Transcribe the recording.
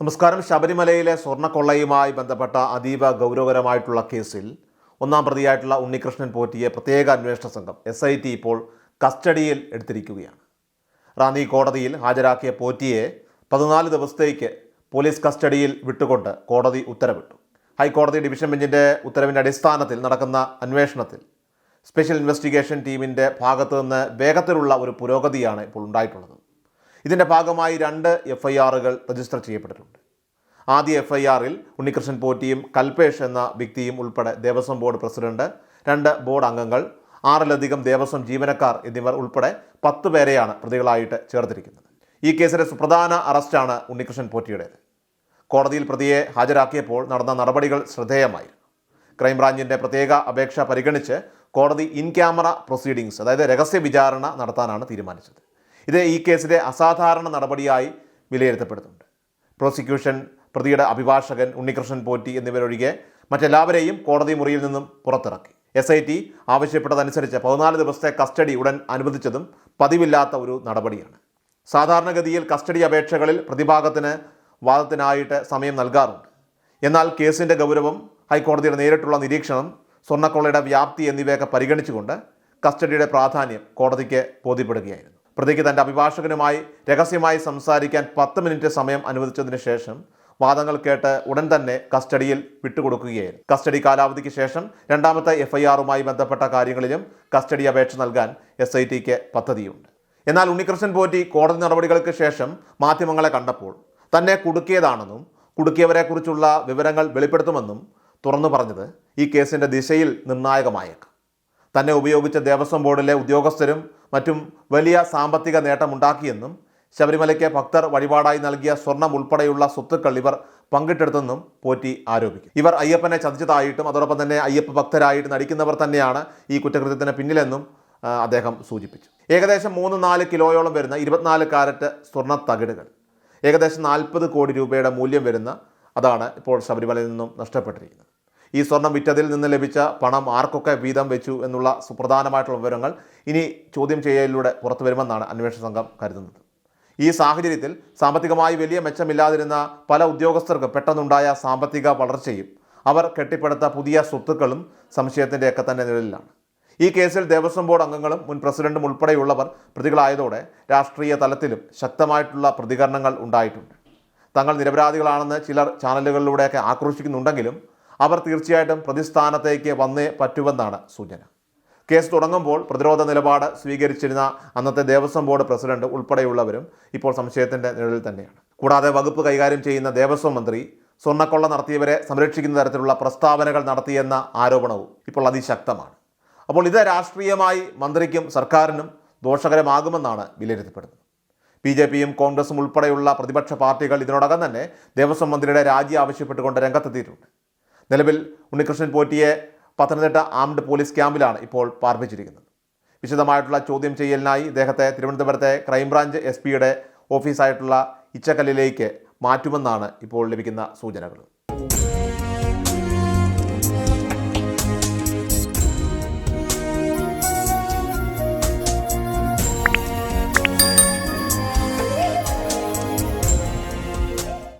നമസ്കാരം. ശബരിമലയിലെ സ്വർണക്കൊള്ളയുമായി ബന്ധപ്പെട്ട അതീവ ഗൗരവകരമായിട്ടുള്ള കേസിൽ ഒന്നാം പ്രതിയായിട്ടുള്ള ഉണ്ണികൃഷ്ണൻ പോറ്റിയെ പ്രത്യേക അന്വേഷണ സംഘം എസ് ഐ ടി ഇപ്പോൾ കസ്റ്റഡിയിൽ എടുത്തിരിക്കുകയാണ്. റാന്നി കോടതിയിൽ ഹാജരാക്കിയ പോറ്റിയെ പതിനാല് ദിവസത്തേക്ക് പോലീസ് കസ്റ്റഡിയിൽ വിട്ടുകൊണ്ട് കോടതി ഉത്തരവിട്ടു. ഹൈക്കോടതി ഡിവിഷൻ ബെഞ്ചിന്റെ ഉത്തരവിന്റെ അടിസ്ഥാനത്തിൽ നടക്കുന്ന അന്വേഷണത്തിൽ സ്പെഷ്യൽ ഇൻവെസ്റ്റിഗേഷൻ ടീമിന്റെ ഭാഗത്തു നിന്ന് വേഗത്തിലുള്ള ഒരു പുരോഗതിയാണ് ഇപ്പോൾ ഉണ്ടായിട്ടുള്ളത്. ഇതിന്റെ ഭാഗമായി രണ്ട് എഫ് ഐ ആറുകൾ രജിസ്റ്റർ ചെയ്യപ്പെട്ടിട്ടുണ്ട്. ആദ്യ എഫ് ഐ ആറിൽ ഉണ്ണികൃഷ്ണൻ പോറ്റിയും കൽപേഷ് എന്ന വ്യക്തിയും ഉൾപ്പെടെ ദേവസ്വം ബോർഡ് പ്രസിഡന്റ് രണ്ട് ബോർഡ് അംഗങ്ങൾ ആറിലധികം ദേവസ്വം ജീവനക്കാർ എന്നിവർ ഉൾപ്പെടെ പത്ത് പേരെയാണ് പ്രതികളായിട്ട് ചേർത്തിരിക്കുന്നത്. ഈ കേസിലെ സുപ്രധാന അറസ്റ്റാണ് ഉണ്ണികൃഷ്ണൻ പോറ്റിയുടേത്. കോടതിയിൽ പ്രതിയെ ഹാജരാക്കിയപ്പോൾ നടന്ന നടപടികൾ ശ്രദ്ധേയമായിരുന്നു. ക്രൈംബ്രാഞ്ചിന്റെ പ്രത്യേക അപേക്ഷ പരിഗണിച്ച് കോടതി ഇൻ ക്യാമറ പ്രൊസീഡിങ്സ് അതായത് രഹസ്യ വിചാരണ നടത്താനാണ് തീരുമാനിച്ചത്. ഇത് ഈ കേസിലെ അസാധാരണ നടപടിയായി വിലയിരുത്തപ്പെടുന്നുണ്ട്. പ്രോസിക്യൂഷൻ പ്രതിയുടെ അഭിഭാഷകൻ ഉണ്ണികൃഷ്ണൻ പോറ്റി എന്നിവരൊഴികെ മറ്റെല്ലാവരെയും കോടതി മുറിയിൽ നിന്നും പുറത്തിറക്കി. എസ് ഐ ടി ആവശ്യപ്പെട്ടതനുസരിച്ച് പതിനാല് ദിവസത്തെ കസ്റ്റഡി ഉടൻ അനുവദിച്ചതും പതിവില്ലാത്ത ഒരു നടപടിയാണ്. സാധാരണഗതിയിൽ കസ്റ്റഡി അപേക്ഷകളിൽ പ്രതിഭാഗത്തിന് വാദത്തിനായിട്ട് സമയം നൽകാറുണ്ട്. എന്നാൽ കേസിന്റെ ഗൗരവം ഹൈക്കോടതിയുടെ നേരിട്ടുള്ള നിരീക്ഷണം സ്വർണക്കൊള്ളയുടെ വ്യാപ്തി എന്നിവയൊക്കെ പരിഗണിച്ചുകൊണ്ട് കസ്റ്റഡിയുടെ പ്രാധാന്യം കോടതിക്ക് ബോധ്യപ്പെടുകയായിരുന്നു. പ്രതിക്ക് തന്റെ അഭിഭാഷകനുമായി രഹസ്യമായി സംസാരിക്കാൻ പത്ത് മിനിറ്റ് സമയം അനുവദിച്ചതിന് ശേഷം വാദങ്ങൾ കേട്ട് ഉടൻ തന്നെ കസ്റ്റഡിയിൽ വിട്ടുകൊടുക്കുകയായിരുന്നു. കസ്റ്റഡി കാലാവധിക്ക് ശേഷം രണ്ടാമത്തെ എഫ് ഐ ആറുമായി ബന്ധപ്പെട്ട കാര്യങ്ങളിലും കസ്റ്റഡി അപേക്ഷ നൽകാൻ എസ് ഐ ടിക്ക് പദ്ധതിയുണ്ട്. എന്നാൽ ഉണ്ണികൃഷ്ണൻ പോറ്റി കോടതി നടപടികൾക്ക് ശേഷം മാധ്യമങ്ങളെ കണ്ടപ്പോൾ തന്നെ കുടുക്കിയതാണെന്നും കുടുക്കിയവരെക്കുറിച്ചുള്ള വിവരങ്ങൾ വെളിപ്പെടുത്തുമെന്നും തുറന്നു പറഞ്ഞത് ഈ കേസിന്റെ ദിശയിൽ നിർണായകമായേക്കാം. തന്നെ ഉപയോഗിച്ച ദേവസ്വം ബോർഡിലെ ഉദ്യോഗസ്ഥരും മറ്റും വലിയ സാമ്പത്തിക നേട്ടമുണ്ടാക്കിയെന്നും ശബരിമലയ്ക്ക് ഭക്തർ വഴിപാടായി നൽകിയ സ്വർണം ഉൾപ്പെടെയുള്ള സ്വത്തുക്കൾ ഇവർ പങ്കിട്ടെടുത്തെന്നും പോറ്റി ആരോപിക്കും. ഇവർ അയ്യപ്പനെ ചതിച്ചതായിട്ടും അതോടൊപ്പം തന്നെ അയ്യപ്പ ഭക്തരായിട്ട് നടിക്കുന്നവർ തന്നെയാണ് ഈ കുറ്റകൃത്യത്തിന് പിന്നിലെന്നും അദ്ദേഹം സൂചിപ്പിച്ചു. ഏകദേശം മൂന്ന് നാല് കിലോയോളം വരുന്ന ഇരുപത്തിനാല് കാരറ്റ് സ്വർണ തകിടുകൾ ഏകദേശം നാൽപ്പത് കോടി രൂപയുടെ മൂല്യം വരുന്ന അതാണ് ഇപ്പോൾ ശബരിമലയിൽ നിന്നും നഷ്ടപ്പെട്ടിരിക്കുന്നത്. ഈ സ്വർണം വിറ്റതിൽ നിന്ന് ലഭിച്ച പണം ആർക്കൊക്കെ വീതം വെച്ചു എന്നുള്ള സുപ്രധാനമായിട്ടുള്ള വിവരങ്ങൾ ഇനി ചോദ്യം ചെയ്യലിലൂടെ പുറത്തു വരുമെന്നാണ് അന്വേഷണ സംഘം കരുതുന്നത്. ഈ സാഹചര്യത്തിൽ സാമ്പത്തികമായി വലിയ മെച്ചമില്ലാതിരുന്ന പല ഉദ്യോഗസ്ഥർക്ക് പെട്ടെന്നുണ്ടായ സാമ്പത്തിക വളർച്ചയും അവർ കെട്ടിപ്പടുത്ത പുതിയ സ്വത്തുക്കളും സംശയത്തിന്റെയൊക്കെ തന്നെ നിഴലിലാണ്. ഈ കേസിൽ ദേവസ്വം ബോർഡ് അംഗങ്ങളും മുൻ പ്രസിഡന്റും ഉൾപ്പെടെയുള്ളവർ പ്രതികളായതോടെ രാഷ്ട്രീയ തലത്തിലും ശക്തമായിട്ടുള്ള പ്രതികരണങ്ങൾ ഉണ്ടായിട്ടുണ്ട്. തങ്ങൾ നിരപരാധികളാണെന്ന് ചിലർ ചാനലുകളിലൂടെയൊക്കെ ആക്രോശിക്കുന്നുണ്ടെങ്കിലും അവർ തീർച്ചയായിട്ടും പ്രതിസ്ഥാനത്തേക്ക് വന്നേ പറ്റുമെന്നാണ് സൂചന. കേസ് തുടങ്ങുമ്പോൾ പ്രതിരോധ നിലപാട് സ്വീകരിച്ചിരുന്ന അന്നത്തെ ദേവസ്വം ബോർഡ് പ്രസിഡന്റ് ഉൾപ്പെടെയുള്ളവരും ഇപ്പോൾ സംശയത്തിന്റെ നിഴലിൽ തന്നെയാണ്. കൂടാതെ വകുപ്പ് കൈകാര്യം ചെയ്യുന്ന ദേവസ്വം മന്ത്രി സ്വർണക്കൊള്ള നടത്തിയവരെ സംരക്ഷിക്കുന്ന തരത്തിലുള്ള പ്രസ്താവനകൾ നടത്തിയെന്ന ആരോപണവും ഇപ്പോൾ അതിശക്തമാണ്. അപ്പോൾ ഇത് രാഷ്ട്രീയമായി മന്ത്രിക്കും സർക്കാരിനും ദോഷകരമാകുമെന്നാണ് വിലയിരുത്തപ്പെടുന്നത്. ബി ജെ പിയും കോൺഗ്രസും ഉൾപ്പെടെയുള്ള പ്രതിപക്ഷ പാർട്ടികൾ ഇതിനോടകം തന്നെ ദേവസ്വം മന്ത്രിയുടെ രാജി ആവശ്യപ്പെട്ടുകൊണ്ട് രംഗത്തെത്തിയിട്ടുണ്ട്. നിലവിൽ ഉണ്ണികൃഷ്ണൻ പോറ്റിയെ പത്തനംതിട്ട ആംഡ് പോലീസ് ക്യാമ്പിലാണ് ഇപ്പോൾ പാർപ്പിച്ചിരിക്കുന്നത്. വിശദമായിട്ടുള്ള ചോദ്യം ചെയ്യലിനായി ഇദ്ദേഹത്തെ തിരുവനന്തപുരത്തെ ക്രൈംബ്രാഞ്ച് എസ് പിയുടെ ഓഫീസായിട്ടുള്ള ഇച്ചക്കല്ലിലേക്ക് മാറ്റുമെന്നാണ് ഇപ്പോൾ ലഭിക്കുന്ന സൂചനകൾ.